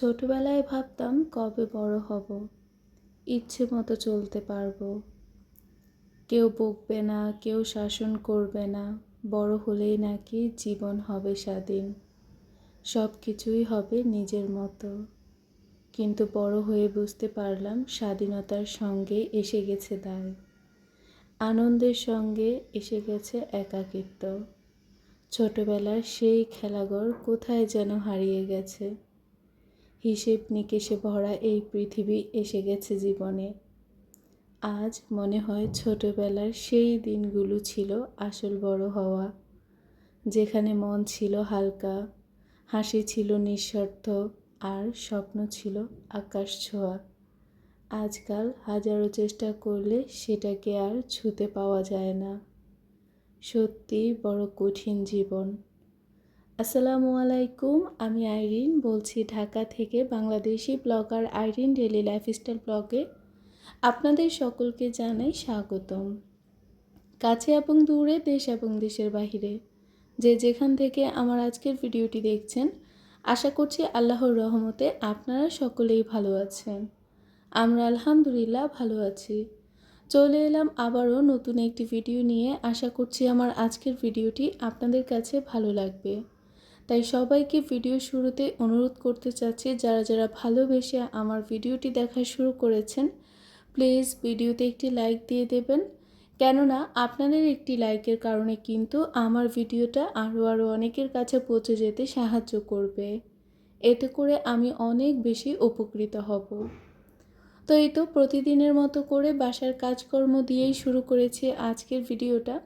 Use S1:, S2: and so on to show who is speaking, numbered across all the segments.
S1: ছোটবেলায় ভাবতাম কবে বড় হব। ইচ্ছে মতো চলতে পারব। কেউ বকবে না, কেউ শাসন করবে না, বড় হলেই নাকি জীবন হবে স্বাধীন। সব কিছুই হবে নিজের মতো। কিন্তু বড় হয়ে বুঝতে পারলাম স্বাধীনতার সঙ্গে এসে গেছে দায়। আনন্দের সঙ্গে এসে গেছে একাকিত্ব। ছোটবেলার সেই খেলাঘর কোথায় যেন হারিয়ে গেছে। হিসেব নিকেশে ভরা এই পৃথিবী এসে গেছে জীবনে। আজ মনে হয় ছোটবেলার সেই দিনগুলো ছিল আসল বড় হওয়া। যেখানে মন ছিল হালকা, হাসি ছিল নিঃস্বার্থ, আর স্বপ্ন ছিল আকাশ ছোঁয়া। আজকাল হাজারো চেষ্টা করলে সেটাকে আর ছুতে পাওয়া যায় না। সত্যি বড় কঠিন জীবন। আসসালামু আলাইকুম, আমি আইরিন বলছি ঢাকা থেকে Bangladeshi blogger Irin daily lifestyle ব্লগে। আপনাদের সকলকে জানাই স্বাগতম। কাছে এবং দূরে, দেশ এবং দেশের বাহিরে। যে যেখান থেকে আমার আজকের ভিডিওটি দেখছেন, আশা করছি আল্লাহর রহমতে আপনারা সকলেই ভালো আছেন। আমরা আলহামদুলিল্লাহ ভালো আছি। চলে এলাম আবারও নতুন একটি ভিডিও নিয়ে। আশা করছি আমার আজকের ভিডিওটি আপনাদের কাছে ভালো লাগবে। তাই সবাইকে ভিডিও শুরুতে অনুরোধ করতে চাচ্ছি, যারা যারা ভালোবেসে আমার ভিডিওটি দেখা শুরু করেছেন প্লিজ ভিডিওতে একটি লাইক দিয়ে দেবেন। কেননা, আপনাদের একটি লাইকের কারণে কিন্তু আমার ভিডিওটা আরও আরও অনেকের কাছে পৌঁছে যেতে সাহায্য করবে। এতে করে আমি অনেক বেশি উপকৃত হব। তো এই তো প্রতিদিনের মতো করে বাসার কাজকর্ম দিয়েই শুরু করেছি আজকের ভিডিওটা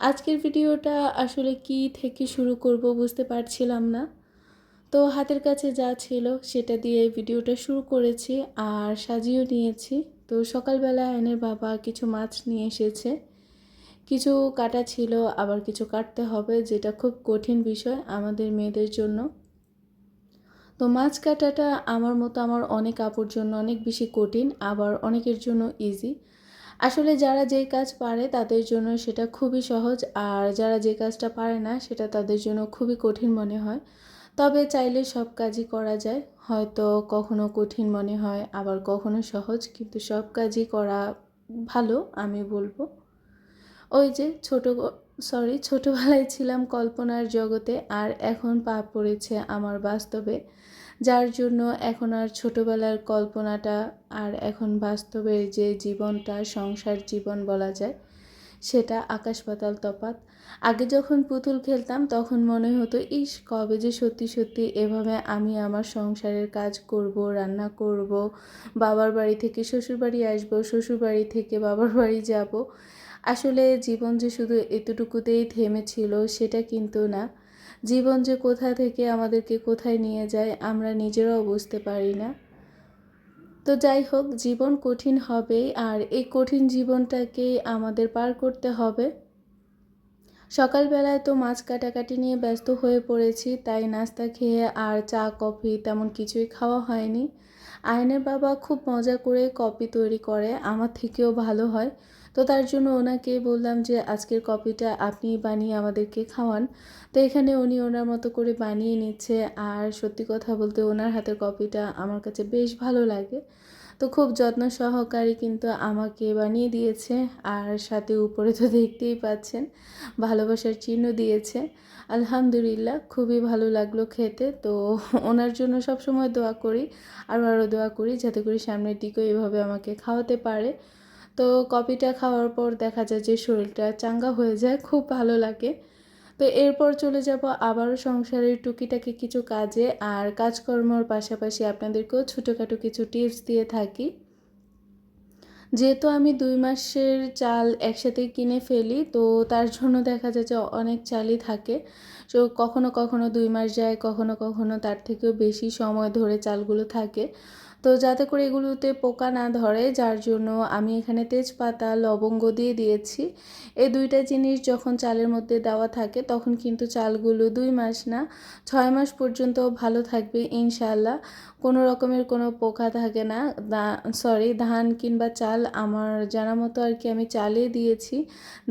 S1: আজকের ভিডিওটা আসলে কি থেকে শুরু করব বুঝতে পারছিলাম না। তো হাতের কাছে যা ছিল সেটা দিয়ে ভিডিওটা শুরু করেছি আর সাজিয়েও নিয়েছি। তো সকালবেলা এনের বাবা কিছু মাছ নিয়ে এসেছে। কিছু কাটা ছিল, আবার কিছু কাটতে হবে, যেটা খুব কঠিন বিষয় আমাদের মেয়েদের জন্য। তো মাছ কাটাটা আমার মতো আমার অনেক আপুর জন্য অনেক বেশি কঠিন, আবার অনেকের জন্য ইজি আসলে যারা যেই কাজ পারে তাদের জন্য সেটা খুবই সহজ, আর যারা যে কাজটা পারে না সেটা তাদের জন্য খুবই কঠিন মনে হয়। তবে চাইলে সব কাজই করা যায়। হয়তো কখনো কঠিন মনে হয়, আবার কখনো সহজ, কিন্তু সব কাজই করা ভালো, আমি বলব। ওই যে ছোট, সরি, ছোটোবেলায় ছিলাম কল্পনার জগতে, আর এখন পা পড়েছে আমার বাস্তবে। যার জন্য এখন আর ছোটোবেলার কল্পনাটা আর এখন বাস্তবের যে জীবনটা সংসার জীবন বলা যায়, সেটা আকাশ পাতাল তফাত আগে যখন পুতুল খেলতাম, তখন মনে হতো, ইস, কবে যে সত্যি সত্যি এভাবে আমি আমার সংসারের কাজ করব, রান্না করব, বাবার বাড়ি থেকে শ্বশুর বাড়ি আসব শ্বশুর বাড়ি থেকে বাবার বাড়ি যাব। আসলে জীবন যে শুধু এতটুকুতেই থেমেছিল, সেটা কিন্তু না। জীবন যে কোথা থেকে আমাদেরকে কোথায় নিয়ে যায়, আমরা নিজেরাও বুঝতে পারি না। তো যাই হোক, জীবন কঠিন হবেই, আর এই কঠিন জীবনটাকে আমাদের পার করতে হবে। সকালবেলায় তো মাছ কাটাকাটি নিয়ে ব্যস্ত হয়ে পড়েছি, তাই নাস্তা খেয়ে আর চা, কফি তেমন কিছুই খাওয়া হয়নি। আয়নের বাবা খুব মজা করে কপি তৈরি করে, আমার থেকেও ভালো হয়। তো তার জন্য ওনাকে বললাম যে, আজকের কপিটা আপনি বানিয়ে আমাদেরকে খাওয়ান। তো এখানে উনি ওনার মতো করে বানিয়ে নিচ্ছে। আর সত্যি কথা বলতে ওনার হাতের কপিটা আমার কাছে বেশ ভালো লাগে। তো খুব যত্ন সহকারী কিন্তু আমাকে বানিয়ে দিয়েছে। আর সাথে উপরে তো দেখতেই পাচ্ছেন, ভালোবাসার চিহ্ন দিয়েছে। আলহামদুলিল্লাহ, খুবই ভালো লাগল খেতে। তো ওনার জন্য সব সময় দোয়া করি, আরও আরও দোয়া করি, যাতে করে সামনের দিকেও এভাবে আমাকে খাওয়াতে পারে। তো কপিটা খাওয়ার পর দেখা যায় যে শরীরটা চাঙ্গা হয়ে যায়, খুব ভালো লাগে। তো এরপর চলে যাব আবারও সংসারের টুকিটাকি কিছু কাজে আর কাজকর্মর পাশাপাশি আপনাদেরকেও ছোটোখাটো কিছু টিপস দিয়ে থাকি। যেহেতু আমি দুই মাসের চাল একসাথে কিনে ফেলি, তো তার জন্য দেখা যায় যে অনেক চালই থাকে। তো কখনো কখনো দুই মাস যায়, কখনো কখনো তার থেকেও বেশি সময় ধরে চালগুলো থাকে। তো যাতে করে এগুলোতে পোকা না ধরে, যার জন্য আমি এখানে তেজপাতা, লবঙ্গ দিয়ে দিয়েছি। এই দুইটা জিনিস যখন চালের মধ্যে দেওয়া থাকে, তখন কিন্তু চালগুলো দুই মাস না, ছয় মাস পর্যন্ত ভালো থাকবে ইনশাল্লাহ কোনো রকমের কোনো পোকা থাকে না। সরি ধান কিংবা চাল আমার জানা মতো আর কি আমি চালে দিয়েছি।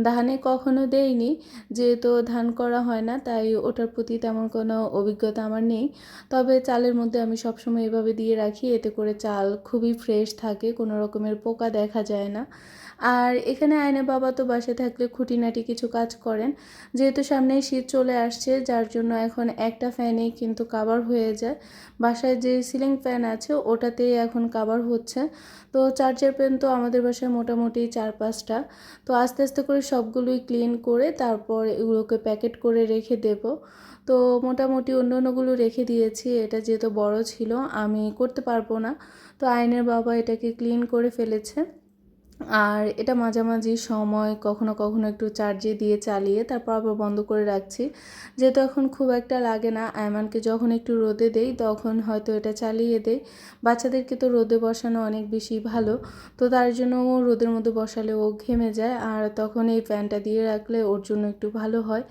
S1: ধানে কখনো দেইনি, যেহেতু ধান করা হয় না, তাই ওটার প্রতি তেমন কোনো অভিজ্ঞতা আমার নেই। তবে চালের মধ্যে আমি সবসময় এভাবে দিয়ে রাখি, এতে করে চাল খুবই ফ্রেশ থাকে, কোনো রকমের পোকা দেখা যায় না। আর এখানে আয়না বাবা তো বাসে থাকলে খুঁটিনাটি কিছু কাজ করেন। যেহেতু সামনে শীত চলে আসছে, যার জন্য এখন একটা ফ্যানেই কিন্তু কাভার হয়ে যায়। বাসায় যে সিলিং ফ্যান আছে, ওটাতেই এখন কাভার হচ্ছে। তো চার্জার পেন তো আমাদের বাসায় মোটামুটি চার পাঁচটা। তো আস্তে আস্তে করে সবগুলোই ক্লিন করে তারপর এগুলোকে প্যাকেট করে রেখে দেব। তো মোটামুটি অন্য অন্যগুলো রেখে দিয়েছি, এটা যেহেতু বড় ছিল, আমি করতে পারব না। তো আইনের বাবা এটাকে ক্লিন করে ফেলেছে। আর এটা মাঝামাঝি সময় কখনো কখনো একটু চার্জে দিয়ে চালিয়ে তারপর আবার বন্ধ করে রাখছি। যেহেতু এখন খুব একটা লাগে না, আয়মানকে যখন একটু রোদে দেই তখন হয়তো এটা চালিয়ে দেই। বাচ্চাদেরকে তো রোদে বসানো অনেক বেশি ভালো, তো তার জন্য ও রোদের মধ্যে বসালে ও ঘেমে যায়। আর তখন এই ফ্যানটা দিয়ে রাখলে ওর জন্য একটু ভালো হয়।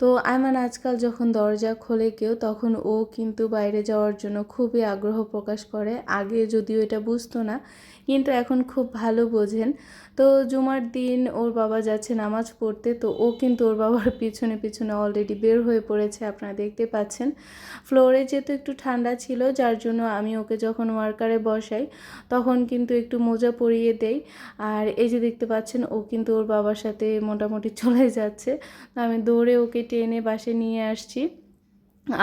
S1: তো আয়মান আজকাল যখন দরজা খোলে কেউ, তখন ও কিন্তু বাইরে যাওয়ার জন্য খুবই আগ্রহ প্রকাশ করে। আগে যদিও এটা বুঝতো না, কিন্তু এখন খুব ভালো বোঝেন। তো জুমার দিন ওর বাবা যাচ্ছে নামাজ পড়তে, তো ও কিন্তু ওর বাবার পিছনে পিছনে অলরেডি বের হয়ে পড়েছে, আপনারা দেখতে পাচ্ছেন। ফ্লোরে যেহেতু একটু ঠান্ডা ছিল, যার জন্য আমি ওকে যখন ওয়ার্কারে বসাই, তখন কিন্তু একটু মোজা পরিয়ে দেই। আর এই যে দেখতে পাচ্ছেন, ও কিন্তু ওর বাবার সাথে মোটামুটি চলে যাচ্ছে। তো আমি দৌড়ে ওকে টেনে বাসে নিয়ে আসছি।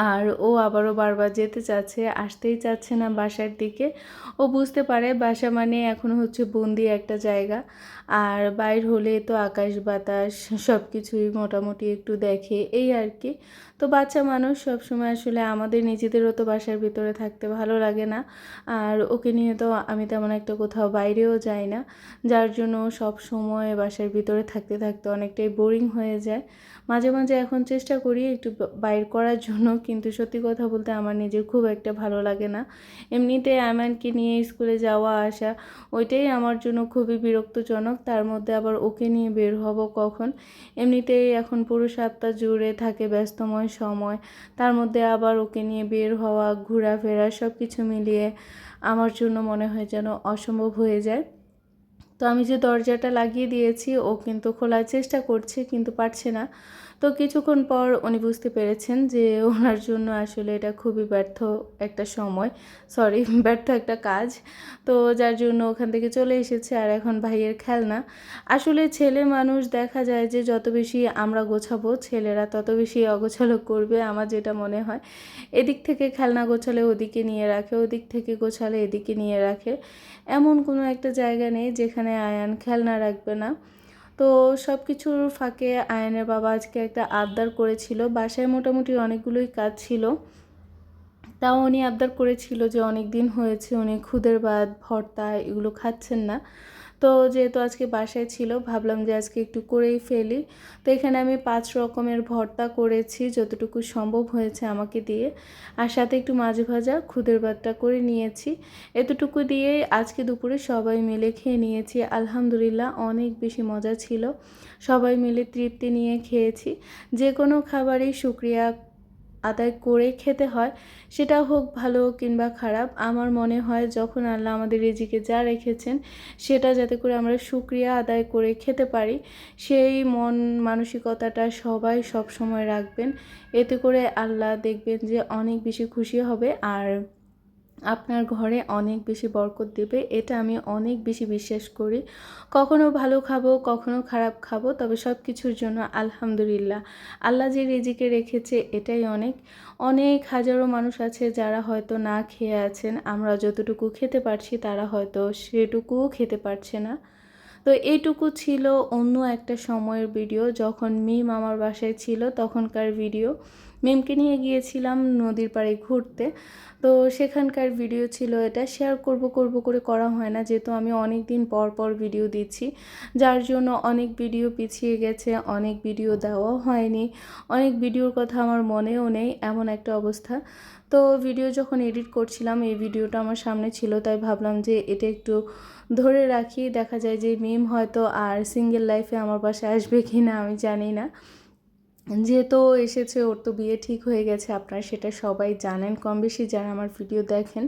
S1: আর ও আবারও বারবার যেতে চাচ্ছে, আসতেই চাচ্ছে না বাসার দিকে। ও বুঝতে পারে বাসা মানে এখন হচ্ছে বন্দি একটা জায়গা। আর বাইর হলে তো আকাশ বাতাস সব কিছুই মোটামুটি একটু দেখে, এই আর কি। তো বাচ্চা মানুষ সবসময় আসলে আমাদের নিজেদেরও তো বাসার ভিতরে থাকতে ভালো লাগে না। আর ওকে নিয়ে তো আমি তেমন একটা কোথাও বাইরেও যাই না। যার জন্য সব সময় বাসার ভিতরে থাকতে থাকতে অনেকটাই বোরিং হয়ে যায়। মাঝে মাঝে এখন চেষ্টা করি একটু বাইর করার জন্য। কিন্তু সত্যি কথা বলতে আমার নিজের খুব একটা ভালো লাগে না। এমনিতে অ্যামানকে নিয়ে স্কুলে যাওয়া, আসা, ওইটাই আমার জন্য খুবই বিরক্তজনক। তার মধ্যে আবার ওকে নিয়ে বের হব কখন? এমনিতেই এখন পুরো সাতটা জুড়ে থাকে ব্যস্তময় সময়। তার মধ্যে আবার ওকে নিয়ে বের হওয়া, ঘোরাফেরা সব কিছু মিলিয়ে আমার জন্য মনে হয় যেন অসম্ভব হয়ে যায়। তো আমি যে দরজাটা লাগিয়ে দিয়েছি, ও কিন্তু খোলার চেষ্টা করছে কিন্তু পারছে না। তো কিছুক্ষণ পর উনি বুঝতে পেরেছেন যে ওনার জন্য আসলে এটা খুবই ব্যর্থ একটা সময় সরি ব্যর্থ একটা কাজ। তো যার জন্য ওখান থেকে চলে এসেছে আর এখন ভাইয়ের খেলনা। আসলে ছেলে মানুষ দেখা যায় যে যত বেশি আমরা গোছাবো, ছেলেরা তত বেশি অগোছালো করবে আমার যেটা মনে হয়। এদিক থেকে খেলনা গোছালে ওদিকে নিয়ে রাখে, ওদিক থেকে গোছালে এদিকে নিয়ে রাখে। এমন কোনো একটা জায়গা নেই যেখানে আয়ান খেলনা রাখবে না। তো সব কিছুর ফাঁকে আয়নের বাবা আজকে একটা আবদার করেছিল। বাসায় মোটামুটি অনেকগুলোই কাজ ছিল। তাও উনি আবদার করেছিল যে অনেক দিন হয়েছে, উনি খুদের ভাত, ভর্তা এগুলো খাচ্ছেন না। তো যেহেতু আজকে বাসায় ছিল, ভাবলাম যে আজকে একটু করেই ফেলি। তো এখানে আমি পাঁচ রকমের ভর্তা করেছি, যতটুকু সম্ভব হয়েছে আমাকে দিয়ে। আর সাথে একটু মাছ ভাজা, খুদের ভাতটা করে নিয়েছি। এতটুকু দিয়ে আজকে দুপুরে সবাই মিলে খেয়ে নিয়েছি। আলহামদুলিল্লাহ অনেক বেশি মজা ছিল। সবাই মিলে তৃপ্তি নিয়ে খেয়েছি। যে কোনো খাবারই শুক্রিয়া আদায় করে খেতে হয়, সেটা হোক ভালো কিংবা খারাপ, আমার মনে হয় যখন আল্লাহ আমাদের রেজিকে যা রেখেছেন, সেটা যাতে করে আমরা সুক্রিয়া আদায় করে খেতে পারি, সেই মন মানসিকতাটা সবাই সব সময় রাখবেন। এতে করে আল্লাহ দেখবেন যে অনেক বেশি খুশি হবে আর আপনার ঘরে অনেক বেশি বরকত দেবে, এটা আমি অনেক বেশি বিশ্বাস করি। কখনো ভালো খাব, কখনো খারাপ খাব, তবে সব কিছুর জন্য আলহামদুলিল্লাহ। আল্লাহ যে রেজিকে রেখেছে, এটাই অনেক। অনেক হাজারো মানুষ আছে যারা হয়তো না খেয়ে আছেন, আমরা যতটুকু খেতে পারছি, তারা হয়তো সেটুকুও খেতে পারছে না। তো এইটুকু ছিল অন্য একটা সময়ের ভিডিও, যখন মিম আমার বাসায় ছিল, তখনকার ভিডিও। মিমকে নিয়ে গিয়েছিলাম নদীর পাড়ে ঘুরতে। তো সেখানকার ভিডিও ছিল এটা। শেয়ার করব করব করে করা হয় না, যেহেতু আমি অনেক দিন পর পর ভিডিও দিচ্ছি। যার জন্য অনেক ভিডিও পিছিয়ে গেছে, অনেক ভিডিও দেওয়াও হয়নি। অনেক ভিডিওর কথা আমার মনেও নেই, এমন একটা অবস্থা। তো ভিডিও যখন এডিট করছিলাম, এই ভিডিওটা আমার সামনে ছিল, তাই ভাবলাম যে এটা একটু ধরে রাখি। দেখা যায় যে মিম হয়তো আর সিঙ্গেল লাইফে আমার পাশে আসবে কি না আমি জানি না। যেহেতু এসেছে, ওর তো বিয়ে ঠিক হয়ে গেছে, আপনারা সেটা সবাই জানেন। কম বেশি যারা আমার ভিডিও দেখেন।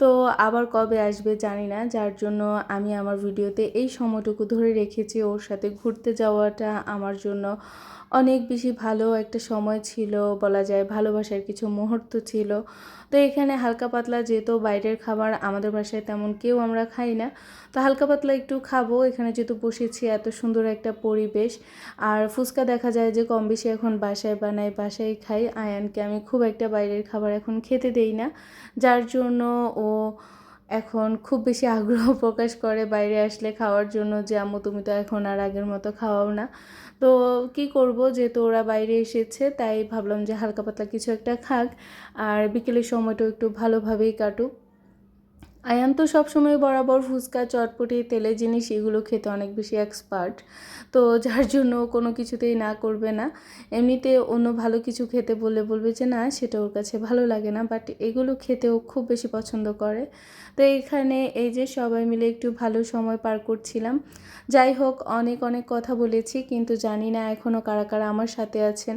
S1: তো আবার কবে আসবে জানি না, যার জন্য আমি আমার ভিডিওতে এই সময়টুকু ধরে রেখেছি, ওর সাথে ঘুরতে যাওয়াটা আমার জন্য অনেক বেশি ভালো একটা সময় ছিল, বলা যায় ভালোবাসার কিছু মুহূর্ত ছিল। তো এখানে হালকা পাতলা যেহেতু বাইরের খাবার আমাদের বাসায় তেমন কেউ আমরা খাই না। তো হালকা পাতলা একটু খাব, এখানে যেহেতু বসেছি এত সুন্দর একটা পরিবেশ। আর ফুচকা দেখা যায় যে কম বেশি এখন বাসায় বানাই, বাসায় খাই। আয়ানকে আমি খুব একটা বাইরের খাবার এখন খেতে দেই না। যার জন্য ও এখন খুব বেশি আগ্রহ প্রকাশ করে বাইরে আসলে খাওয়ার জন্য যে, আম্মু, তুমি তো এখন আর আগের মতো খাওয়াও না। তো কি করব যেহেতু ওরা বাইরে এসেছে, তাই ভাবলাম যে হালকা পাতলা কিছু একটা খাক, আর বিকেলের সময়টাও একটু ভালোভাবেই কাটুক। আয়ান তো সবসময় বরাবর ফুচকা, চটপটি, তেলের জিনিস এগুলো খেতে অনেক বেশি এক্সপার্ট তো যার জন্য কোনো কিছুতেই না করবে না। এমনিতে অন্য ভালো কিছু খেতে বললে বলবে যে, না, সেটা ওর কাছে ভালো লাগে না। বাট এগুলো খেতেও খুব বেশি পছন্দ করে। তো এখানে এই যে সবাই মিলে একটু ভালো সময় পার করছিলাম। যাই হোক, অনেক অনেক কথা বলেছি, কিন্তু জানি না এখনও কারা কারা আমার সাথে আছেন।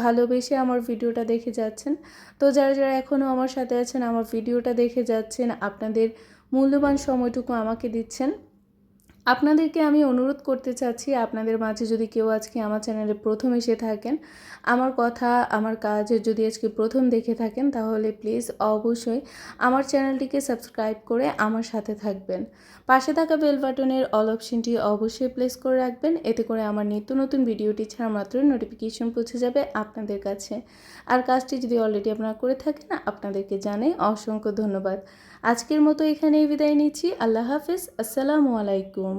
S1: ভালোবেসে আমার ভিডিওটা দেখে যাচ্ছেন। তো যারা যারা এখনও আমার সাথে আছেন, আমার ভিডিওটা দেখে যাচ্ছেন আপনাদের মূল্যবান সময়টুকু আমাকে দিচ্ছেন। আপনাদেরকে আমি অনুরোধ করতে চাচ্ছি, আপনাদের মাঝে যদি কেউ আজকে আমার চ্যানেলে প্রথম এসে থাকেন, আমার কথা, আমার কাজ যদি আজকে প্রথম দেখে থাকেন, তাহলে প্লিজ অবশ্যই আমার চ্যানেলটিকে সাবস্ক্রাইব করে আমার সাথে থাকবেন। পাশে থাকা বেল বাটনের অল অপশনটি অবশ্যই প্লেস করে রাখবেন, এতে করে আমার নিত্য নতুন ভিডিওটি ছাড়া মাত্র নোটিফিকেশন পৌঁছে যাবে আপনাদের কাছে। আর কাজটি যদি অলরেডি আপনারা করে থাকেন, আপনাদেরকে জানাই অসংখ্য ধন্যবাদ। আজকের মতো এখানেই বিদায় নিচ্ছি। আল্লাহ হাফিজ। আসসালামু আলাইকুম।